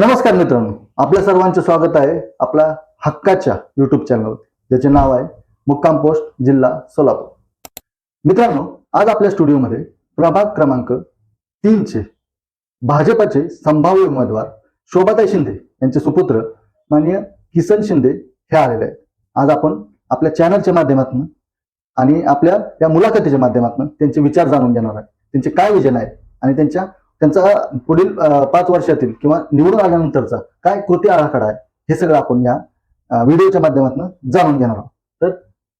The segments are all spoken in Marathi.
नमस्कार मित्रांनो. आपल्या सर्वांचे स्वागत आहे आपला हक्काच्या युट्यूब चॅनलवर ज्याचे नाव आहे मुक्काम पोस्ट जिल्हा सोलापूर. मित्रांनो आज आपल्या स्टुडिओमध्ये प्रभाग क्रमांक तीनचे भाजपाचे संभाव्य उमेदवार शोभाताई शिंदे यांचे सुपुत्र माननीय किसन शिंदे हे आलेले आहेत. आज आपण आपल्या चॅनलच्या माध्यमातून आणि आपल्या या मुलाखतीच्या माध्यमातून त्यांचे विचार जाणून घेणार आहे त्यांचे काय विजन आहे आणि त्यांच्या त्यांचा पुढील पाच वर्षातील किंवा निवडून आल्यानंतरचा काय कृती आराखडा आहे हे सगळं आपण या व्हिडिओच्या माध्यमातून जाणून घेणार आहोत. तर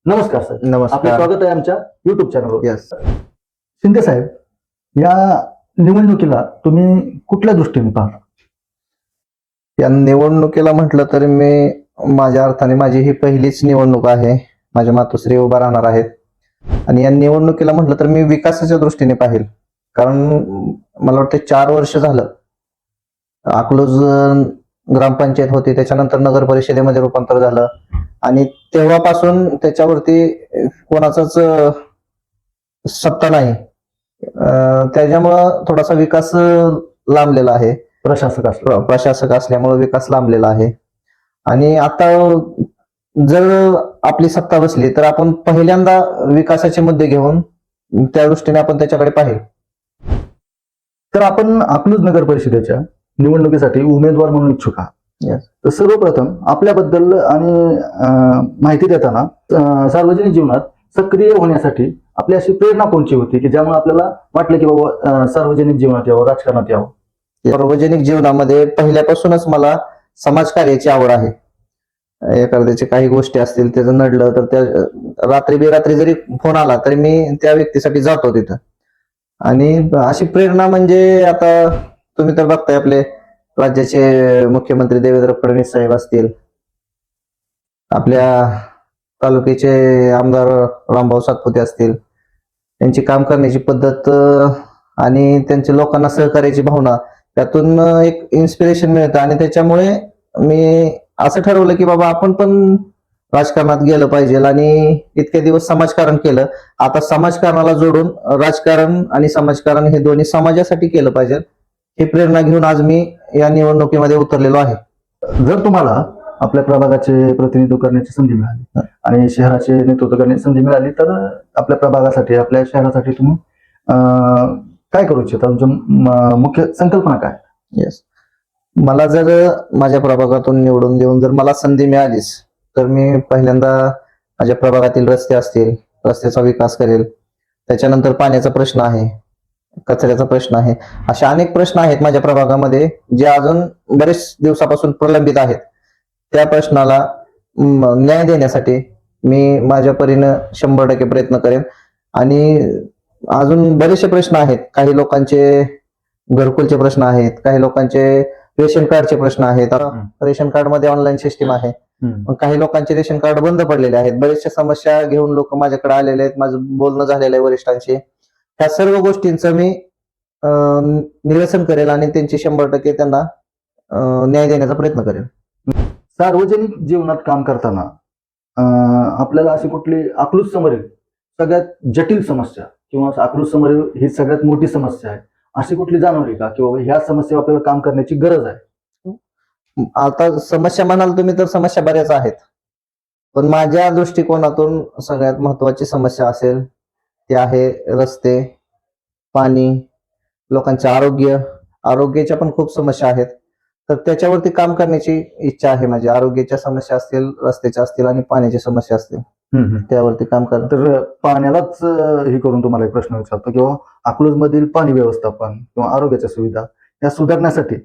नमस्कार सर. आपलं नमस्कार स्वागत आहे आमच्या युट्यूब चॅनलवर यस शिंदे साहेब या निवडणुकीला तुम्ही कुठल्या दृष्टीने पाहता? या निवडणुकीला म्हटलं तर मी माझ्या अर्थाने माझी ही पहिलीच निवडणूक आहे. माझ्या मातोश्री उभा राहणार आहेत. आणि या निवडणुकीला म्हटलं तर मी विकासाच्या दृष्टीने पाहिल. कारण मला वाटतं चार वर्ष झालं. अकलूज ग्रामपंचायत होती त्याच्यानंतर नगर परिषदेमध्ये रूपांतर झालं. आणि तेव्हापासून त्याच्यावरती कोणाचाच सत्ता नाही. त्याच्यामुळं थोडासा विकास लांबलेला आहे. प्रशासक प्रशासक असल्यामुळे विकास लांबलेला आहे. आणि आता जर आपली सत्ता बसली तर आपण पहिल्यांदा विकासाचे मुद्दे घेऊन त्या दृष्टीने आपण त्याच्याकडे पाहिजे तर आपण अकलूज नगर परिषदेच्या निवडणुकीसाठी उमेदवार म्हणून इच्छुक आहात. तर सर्वप्रथम आपल्याबद्दल आणि माहिती देताना सार्वजनिक जीवनात सक्रिय होण्यासाठी आपली अशी प्रेरणा कोणची होती की ज्यामुळे आपल्याला वाटलं की बाबा सार्वजनिक जीवनात यावं राजकारणात यावं? सार्वजनिक जीवनामध्ये पहिल्यापासूनच मला समाजकार्याची आवड आहे. एखाद्याच्या काही गोष्टी असतील त्याचं नडलं तर त्या रात्री बेरात्री जरी फोन आला तरी मी त्या व्यक्तीसाठी जातो तिथं. आणि अशी प्रेरणा म्हणजे आता तुम्ही तर बघताय आपले राज्याचे मुख्यमंत्री देवेंद्र फडणवीस साहेब असतील. आपल्या तालुक्याचे आमदार रामभाऊ सातपुते असतील. त्यांची काम करण्याची पद्धत आणि त्यांची लोकांना सहकार्याची भावना त्यातून एक इन्स्पिरेशन मिळतं. आणि त्याच्यामुळे मी असं ठरवलं की बाबा आपण पण राजकारणात गेलं पाहिजे आणि इतके दिवस समाजकारण केलं. आता समाजकारणाला जोडून राजकारण आणि समाजकारण हे दोन्ही समाजासाठी केलं पाहिजे. ही प्रेरणा घेऊन आज मी या निवडणुकीमध्ये उतरलेलो आहे. जर तुम्हाला आपल्या प्रभागाचे प्रतिनिधित्व करण्याची संधी मिळाली आणि शहराचे नेतृत्व करण्याची संधी मिळाली तर आपल्या प्रभागासाठी आपल्या शहरासाठी तुम्ही अं, काय करू इच्छिता? तुमची म- मुख्य संकल्पना काय? येस मला जर माझ्या प्रभागातून निवडून देऊन जर मला संधी मिळालीच तर मी पहिल्यांदा माझ्या प्रभागातील रस्ते असतील रस्त्याचा विकास करेल. त्याच्यानंतर पाण्याचा प्रश्न आहे कचऱ्याचा प्रश्न आहे. असे अनेक प्रश्न आहेत माझ्या प्रभागामध्ये जे अजून बरेच दिवसापासून प्रलंबित आहेत. त्या प्रश्नाला न्याय देण्यासाठी मी माझ्या परीनं शंभर टक्के प्रयत्न करेन. आणि अजून बरेचसे प्रश्न आहेत. काही लोकांचे घरकुलचे प्रश्न आहेत काही लोकांचे रेशन कार्डचे प्रश्न आहेत. रेशन कार्डमध्ये ऑनलाईन सिस्टीम आहे. पण काही लोकांचे रेशन कार्ड बंद पडलेले आहेत. बरेचशा समस्या घेऊन लोक माझ्याकडे आलेले आहेत. माझं बोलणं झालेलं आहे वरिष्ठांशी. ह्या सर्व गोष्टींचं मी निरसन करेल आणि त्यांची शंभर टक्के त्यांना न्याय देण्याचा प्रयत्न करेल. सार्वजनिक जीवनात काम करताना आपल्याला अशी कुठली अकलूज समोरील सगळ्यात जटिल समस्या किंवा अकलूज समोरील ही सगळ्यात मोठी समस्या आहे. अशी कुठली जाणवली का? की बाबा ह्या समस्येवर आपल्याला काम करण्याची गरज आहे. आता समस्या म्हणाल तुम्ही तर समस्या बऱ्याच आहेत. पण माझ्या दृष्टिकोनातून सगळ्यात महत्वाची समस्या असेल ती आहे रस्ते पाणी लोकांचे आरोग्य. आरोग्याच्या पण खूप समस्या आहेत. तर त्याच्यावरती काम करण्याची इच्छा आहे माझी. आरोग्याच्या समस्या असतील रस्त्याच्या असतील आणि पाण्याच्या समस्या असतील त्यावरती काम करणं तर पाण्यालाच हे करून तुम्हाला एक प्रश्न विचारतो किंवा अकलूज मधील पाणी व्यवस्थापन किंवा आरोग्याच्या सुविधा या सुधारण्यासाठी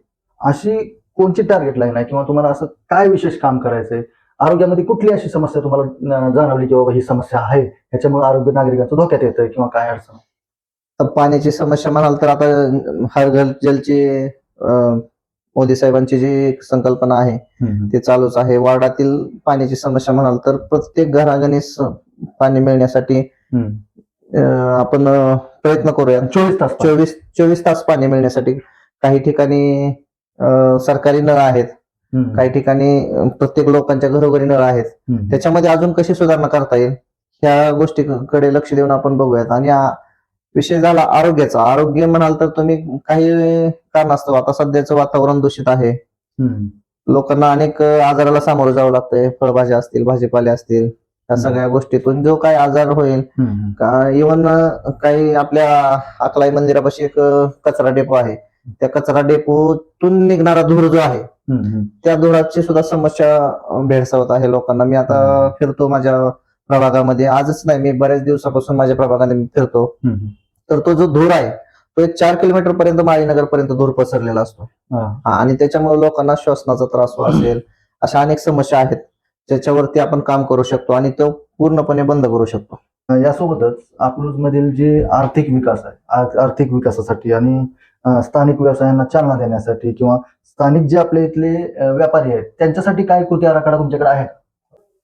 अशी कोणची टार्गेट लाईन आहे? किंवा तुम्हाला असं काय विशेष काम करायचंय? आरोग्यामध्ये कुठली अशी समस्या तुम्हाला जाणवली की बाबा ही समस्या आहे? ह्याच्यामुळे आरोग्य नागरिकांचं धोक्यात येतंय किंवा काय अडचण? पाण्याची समस्या म्हणाल तर आता हर घर जलची मोदी साहेबांची जी संकल्पना आहे ते चालूच आहे. वार्डातील पाण्याची समस्या म्हणाल तर प्रत्येक घराघणी स- पाणी मिळण्यासाठी आपण प्रयत्न करूया. चोवीस तास. चोवीस चोवीस तास पाणी मिळण्यासाठी काही ठिकाणी सरकारी नळ आहेत. काही ठिकाणी प्रत्येक लोकांच्या घरोघरी नळ आहेत. त्याच्यामध्ये अजून कशी सुधारणा करता येईल? ह्या गोष्टीकडे लक्ष देऊन आपण बघूयात. आणि विषय झाला आरोग्याचा. आरोग्य म्हणाल तर तुम्ही काही कारणास्तव आता सध्याचं वातावरण दूषित आहे. लोकांना अनेक आजाराला सामोरं जावं लागतंय. फळभाज्या असतील भाजीपाले असतील. या सगळ्या गोष्टीतून जो काय आजार होईल इवन काही आपल्या अकलाई मंदिरापाशी एक कचरा डेपो आहे. त्या कचरा डेपोतून निघणारा धूर जो आहे. त्या धुराची सुद्धा समस्या भेडसावत आहे लोकांना मी आता. फिरतो माझ्या प्रभागामध्ये आजच नाही मी बऱ्याच दिवसापासून माझ्या प्रभागामध्ये मी फिरतो. तर तो जो धूर आहे तो एक चार किलोमीटर पर्यंत माळीनगर पर्यंत धूर पसरलेला असतो आणि त्याच्यामुळे लोकांना श्वसनाचा त्रास होत असेल अशा अनेक समस्या आहेत ज्याच्यावरती आपण काम करू शकतो आणि तो पूर्णपणे बंद करू शकतो यासोबतच अकलूज मधील जे आर्थिक विकास आहे आर्थिक विकासासाठी आणि स्थानिक व्यवसायांना चालना देण्यासाठी किंवा स्थानिक जे आपले इथले व्यापारी आहेत त्यांच्यासाठी काय कृती आराखडा तुमच्याकडे आहे?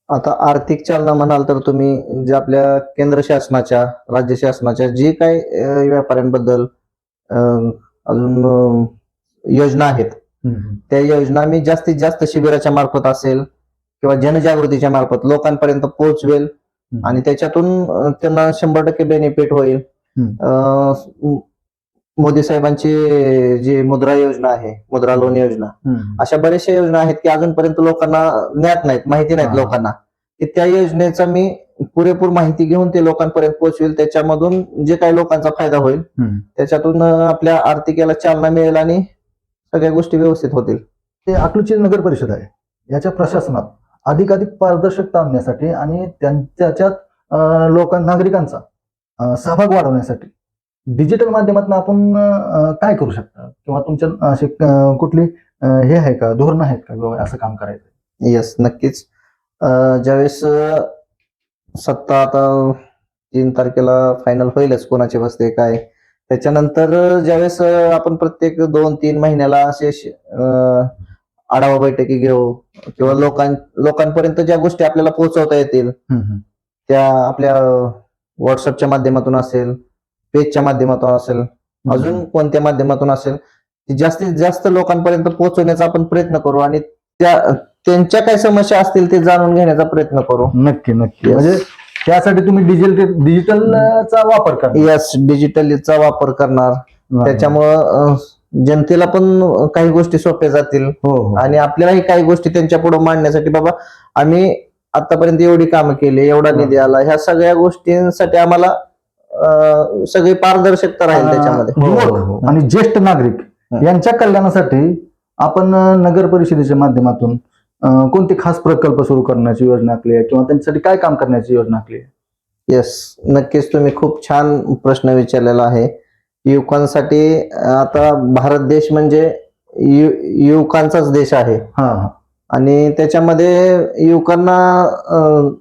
आता आर्थिक चालना म्हणाल तर तुम्ही जे आपल्या केंद्र शासनाच्या राज्य शासनाच्या जे काही अं, व्यापाऱ्यांबद्दल अजून योजना आहेत त्या योजना मी जास्तीत जास्त शिबिराच्या मार्फत असेल किंवा जनजागृतीच्या मार्फत लोकांपर्यंत पोहोचवेल. आणि त्याच्यातून त्यांना शंभर टक्के बेनिफिट होईल. मोदी साहेबांची जी मुद्रा योजना आहे मुद्रा लोन योजना. अशा बऱ्याचशा योजना आहेत की अजूनपर्यंत लोकांना ज्ञात नाहीत माहिती नाहीत. लोकांना. की त्या योजनेचा मी पुरेपूर माहिती घेऊन ते लोकांपर्यंत पोहोचवेल. त्याच्यामधून जे काही लोकांचा फायदा होईल. त्याच्यातून आपल्या आर्थिकेला चालना मिळेल आणि सगळ्या गोष्टी व्यवस्थित होतील. ते अकलूजची नगर परिषद आहे. याच्या प्रशासनात अधिकाधिक पारदर्शकता आणण्यासाठी आणि त्यांच्यात लोकां नागरिकांचा सहभाग वाढवण्यासाठी डिजिटल माध्यमातून आपण काय करू शकता? किंवा तुमच्या असे कुठली हे आहे का? धोरणं आहेत का? असं काम करायचं येस नक्कीच. ज्यावेळेस सत्ता आता तीन तारखेला फायनल होईलच कोणाचे बसते काय? त्याच्यानंतर ज्यावेळेस आपण प्रत्येक दोन तीन महिन्याला असे आढावा बैठकी घेऊ किंवा लोकां लोकांपर्यंत ज्या गोष्टी आपल्याला पोहोचवता येतील त्या आपल्या व्हॉट्सअपच्या माध्यमातून असेल पेजच्या माध्यमातून असेल अजून कोणत्या माध्यमातून असेल ती जास्तीत जास्त लोकांपर्यंत पोहोचवण्याचा आपण प्रयत्न करू आणि त्या त्यांच्या काय समस्या असतील ते जाणून घेण्याचा प्रयत्न करू. नक्की नक्की. म्हणजे त्यासाठी तुम्ही डिजिटल डिजिटलचा वापर करा यस डिजिटलीचा वापर करणार. त्याच्यामुळं जनतेला पण काही गोष्टी सोप्या जातील. हो हो. आणि आपल्यालाही काही गोष्टी त्यांच्या पुढे मांडण्यासाठी बाबा आम्ही आतापर्यंत एवढी कामं केली एवढा निधी आला ह्या सगळ्या गोष्टींसाठी आम्हाला अं, सगळी पारदर्शकता राहील त्याच्यामध्ये. हो, हो, हो. आणि ज्येष्ठ नागरिक हं. यांच्या कल्याणासाठी आपण अ, नगर परिषदेच्या माध्यमातून अ, कोणते खास प्रकल्प सुरू करण्याची योजना आखली आहे? किंवा त्यांच्यासाठी काय काम करण्याची योजना आखली आहे? येस नक्कीच तुम्ही खूप छान प्रश्न विचारलेला आहे. युवकांसाठी आता भारत देश म्हणजे यु- युवकांचाच देश आहे. हा. हा आणि त्याच्यामध्ये युवकांना अं,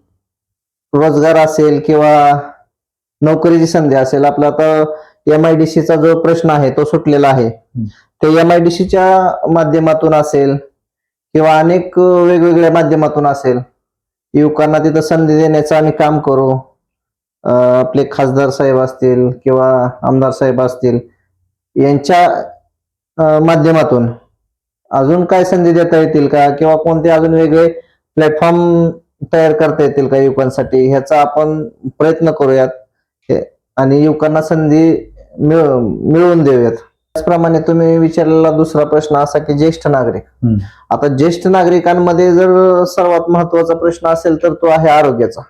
रोजगार असेल किंवा नोकरीची संधी असेल आपला आता एम आय डी सीचा जो प्रश्न आहे तो सुटलेला आहे. ते एम आय डी सीच्या माध्यमातून असेल किंवा अनेक वेगवेगळ्या माध्यमातून असेल युवकांना तिथं संधी देण्याचं आम्ही काम करू. आपले खासदार साहेब असतील किंवा आमदार साहेब असतील यांच्या माध्यमातून अजून काय संधी देता येतील का? किंवा कोणते अजून वेगळे प्लॅटफॉर्म तयार करता येतील का युवकांसाठी? ह्याचा आपण प्रयत्न करूयात. आणि युवकांना संधी मिळ- मिळवून देऊयात. त्याचप्रमाणे तुम्ही विचारलेला दुसरा प्रश्न असा की ज्येष्ठ नागरिक. आता ज्येष्ठ नागरिकांमध्ये जर सर्वात महत्त्वाचा प्रश्न असेल तर तो आहे आरोग्याचा.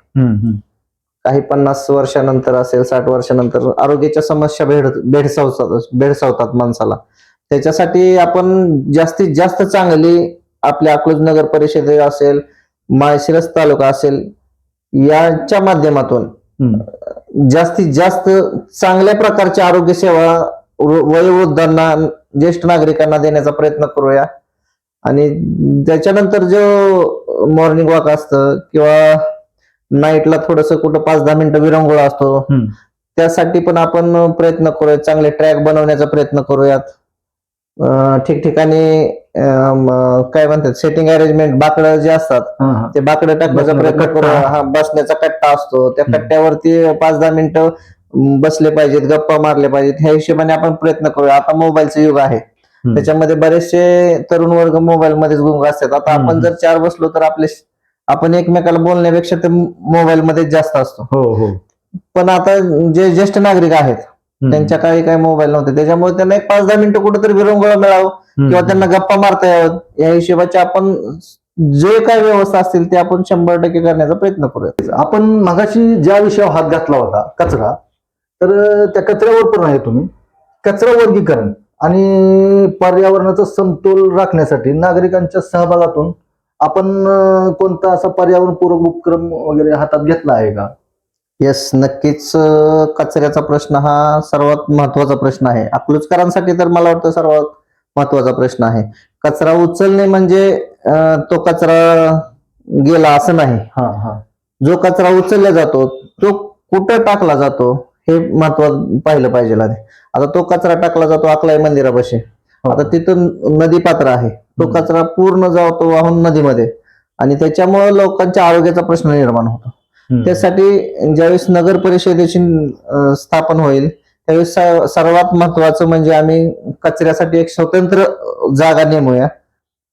काही पन्नास वर्षानंतर असेल साठ वर्षानंतर आरोग्याच्या समस्या भेड भेडसावतात भेडसावतात माणसाला. त्याच्यासाठी आपण जास्तीत जास्त चांगली आपल्या अकलूज नगर परिषद असेल माळशिरस तालुका असेल यांच्या माध्यमातून जास्तीत जास्त चांगल्या प्रकारची आरोग्य सेवा वयोवृद्धांना ज्येष्ठ नागरिकांना देण्याचा प्रयत्न करूया. आणि त्याच्यानंतर जो मॉर्निंग वॉक असतं किंवा नाईटला थोडस कुठं पाच दहा मिनिटं विरंगुळा असतो. त्यासाठी पण आपण प्रयत्न करूयात. चांगले ट्रॅक बनवण्याचा प्रयत्न करूयात. ठिकठिकाणी काय म्हणतात सेटिंग अरेंजमेंट बाकडं जे असतात ते बाकडं टाकण्याचा प्रयत्न करू. हा बसण्याचा कट्टा असतो. त्या. कट्ट्यावरती पाच दहा मिनिटं बसले पाहिजेत गप्पा मारले पाहिजेत. ह्या हिशोबाने आपण प्रयत्न करूया आता मोबाईलचं युग आहे. त्याच्यामध्ये बरेचसे तरुण वर्ग मोबाईल मध्येच गुंग असतात. आता आपण. जर चार बसलो तर आपले आपण एकमेकाला बोलण्यापेक्षा ते मोबाईल मध्येच जास्त असतो. हो हो. पण आता जे ज्येष्ठ नागरिक आहेत त्यांच्या काळी काही मोबाईल नव्हते. त्याच्यामुळे त्यांना एक पाच दहा मिनिटं कुठेतरी विरंगुळा मिळावं किंवा त्यांना गप्पा मारता यावं. या हिशोबाचे आपण जे काही व्यवस्था असतील ते आपण शंभर टक्के करण्याचा प्रयत्न करूया. आपण मगाशी ज्या विषयावर हात घातला होता कचरा तर त्या कचऱ्यावर पण आहे तुम्ही. कचरा वर्गीकरण आणि पर्यावरणाचा समतोल राखण्यासाठी नागरिकांच्या सहभागातून आपण कोणता असा पर्यावरणपूरक उपक्रम वगैरे हातात घेतला आहे का? येस नक्कीच कचऱ्याचा प्रश्न हा सर्वात महत्त्वाचा प्रश्न आहे. अकलूजकरांसाठी तर मला वाटतं सर्वात महत्त्वाचा प्रश्न आहे. कचरा उचलणे म्हणजे तो कचरा गेला असं नाही. हा हा. जो कचरा उचलला जातो तो कुठं टाकला जातो हे महत्त्व पाहिलं पाहिजे. आता तो कचरा टाकला जातो अकलाई मंदिरापाशी. आता तिथं नदी पात्र आहे. तो. कचरा पूर्ण जातो वाहून नदीमध्ये. आणि त्याच्यामुळे लोकांच्या आरोग्याचा प्रश्न निर्माण होतो. त्यासाठी ज्यावेळेस नगर परिषदेची स्थापन होईल त्यावेळेस सर्वात महत्वाचं म्हणजे आम्ही कचऱ्यासाठी एक स्वतंत्र जागा नेमूया.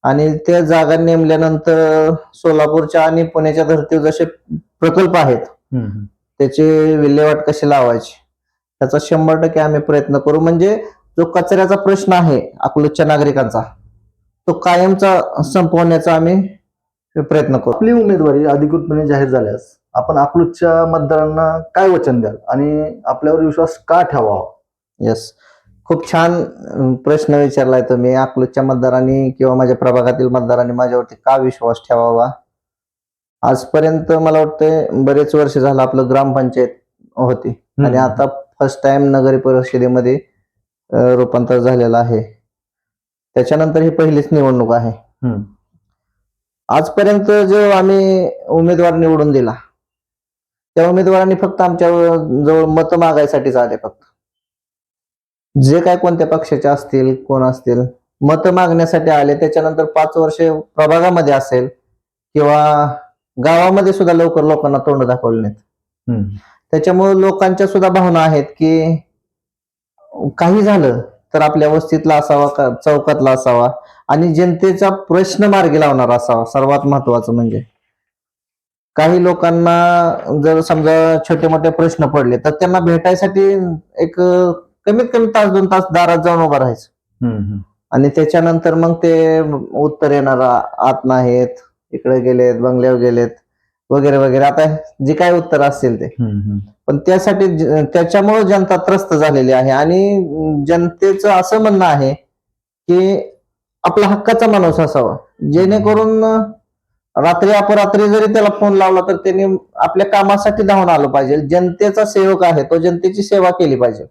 आणि त्या जागा नेमल्यानंतर सोलापूरच्या आणि पुण्याच्या धर्तीवर जसे प्रकल्प आहेत. त्याची विल्हेवाट कशी लावायची? त्याचा शंभर टक्के आम्ही प्रयत्न करू. म्हणजे जो कचऱ्याचा प्रश्न आहे अकलूजच्या नागरिकांचा तो कायमचा संपवण्याचा आम्ही प्रयत्न करू. आपली उमेदवारी अधिकृतपणे जाहीर झाल्यास आपण अकलूजच्या मतदारांना काय वचन द्याल आणि आपल्यावर विश्वास का ठेवावा? येस खूप छान प्रश्न विचारलाय तुम्ही. अकलूजच्या मतदारांनी किंवा माझ्या प्रभागातील मतदारांनी माझ्यावरती का विश्वास ठेवावा? आजपर्यंत मला वाटतं बरेच वर्ष झालं आपलं ग्रामपंचायत होती. आणि आता फर्स्ट टाइम नगरी परिषदेमध्ये रूपांतर झालेलं आहे त्याच्यानंतर ही पहिलीच निवडणूक आहे. आजपर्यंत जो आम्ही उमेदवार निवडून दिला त्या उमेदवारांनी फक्त आमच्या जवळ मत मागायसाठीच आले फक्त जे काय कोणत्या पक्षाचे असतील कोण असतील मत मागण्यासाठी आले त्याच्यानंतर पाच वर्षे प्रभागामध्ये असेल किंवा गावामध्ये सुद्धा लवकर लोकांना तोंड दाखवले नाहीत. त्याच्यामुळे लोकांच्या सुद्धा भावना आहेत की काही झालं तर आपल्या वस्तीतला असावा का चौकातला असावा आणि जनतेचा प्रश्न मार्गी लावणारा असावा सर्वात महत्वाचं म्हणजे. काही लोकांना जर समजा छोटे मोठे प्रश्न पडले तर त्यांना भेटायसाठी एक कमीत कमी तास दोन तास दारात जाऊन उभं राहायचं. आणि त्याच्यानंतर मग ते उत्तर येणार आत नाहीत इकडे गेलेत बंगल्यावर गेलेत. वगैरे वगैरे. आता जे काय उत्तर असतील ते. पण त्यासाठी त्याच्यामुळे जनता त्रस्त झालेली आहे. आणि जनतेचं असं म्हणणं आहे की आपला हक्काचा माणूस असावा. जेणेकरून रात्री अपरात्री जरी त्याला फोन लावला तर त्यांनी आपल्या कामासाठी धावून आलं पाहिजे. जनतेचा सेवक आहे तो जनतेची सेवा केली पाहिजे.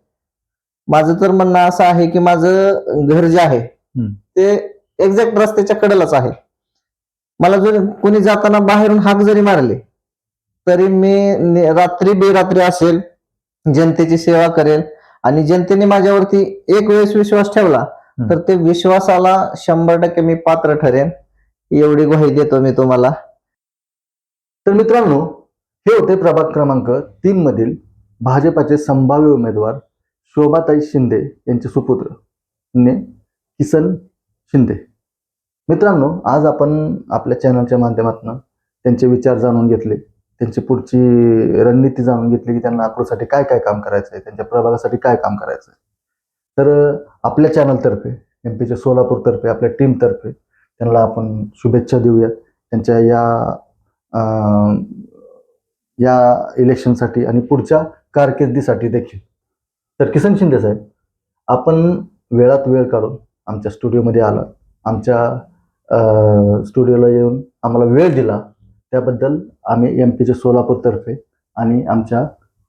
माझं तर म्हणणं असं आहे की माझं घर जे आहे. ते एक्झॅक्ट रस्त्याच्या कडेलाच आहे. मला जर कोणी जाताना बाहेरून हाक जरी मारले तरी मी रात्री बेरात्री असेल जनतेची सेवा करेल आणि जनतेने माझ्यावरती एक वेळेस विश्वास ठेवला. तर ते विश्वासाला शंभर टक्के मी पात्र ठरेन एवढी ग्वाही देतो मी तुम्हाला तर मित्रांनो हे होते प्रभाग क्रमांक तीन मधील भाजपाचे संभाव्य उमेदवार शोभाताई शिंदे यांचे सुपुत्र ने किसन शिंदे मित्रांनो आज आपण आपल्या चॅनलच्या माध्यमातून त्यांचे विचार जाणून घेतले त्यांची पुढची रणनीती जाणून घेतली की त्यांना अक्रोसाठी काय काय काम करायचं आहे त्यांच्या प्रभागासाठी काय काम करायचं आहे तर आपल्या चॅनलतर्फे एम पीच्या सोलापूरतर्फे आपल्या टीमतर्फे त्यांना आपण शुभेच्छा देऊयात त्यांच्या या या इलेक्शनसाठी आणि पुढच्या कारकिर्दीसाठी देखील. तर किसन शिंदे साहेब आपण वेळात वेळ काढून आमच्या स्टुडिओमध्ये आला आमच्या स्टुडिओला येऊन आम्हाला वेळ दिला. त्याबद्दल आम्ही एम पीचे सोलापूरतर्फे आणि आमच्या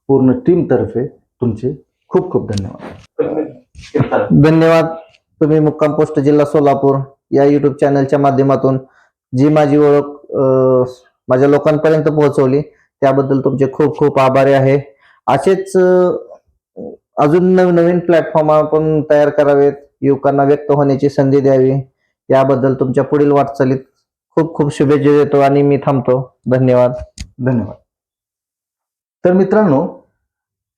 पूर्ण टीमतर्फे तुमचे खूप खूप धन्यवाद. धन्यवाद. तुम्ही मुक्काम पोस्ट जिल्हा सोलापूर या युट्यूब चॅनलच्या माध्यमातून जी माझी ओळख माझ्या लोकांपर्यंत पोहोचवली त्याबद्दल तुमचे खूप खूप आभारी आहे. असेच अजून नवीन नवीन प्लॅटफॉर्म आपण तयार करावेत युवकांना व्यक्त होण्याची संधी द्यावी. याबद्दल तुमच्या पुढील वाटचालीत खूप खूप शुभेच्छा देतो आणि मी थांबतो. धन्यवाद. धन्यवाद. तर मित्रांनो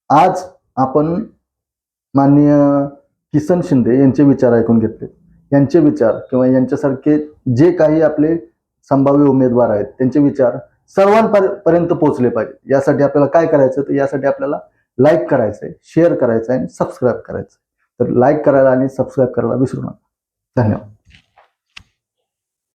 आज आपण माननीय किसन शिंदे यांचे विचार ऐकून घेतले. यांचे विचार किंवा यांच्यासारखे जे काही आपले संभाव्य उमेदवार आहेत त्यांचे विचार सर्वांपर्यंत पोहोचले पाहिजे यासाठी आपल्याला काय करायचं? तर यासाठी आपल्याला लाईक करायचं आहे शेअर करायचं आहे आणि सबस्क्राईब करायचं तर लाईक करायला आणि सबस्क्राईब करायला विसरू नका. धन्यवाद.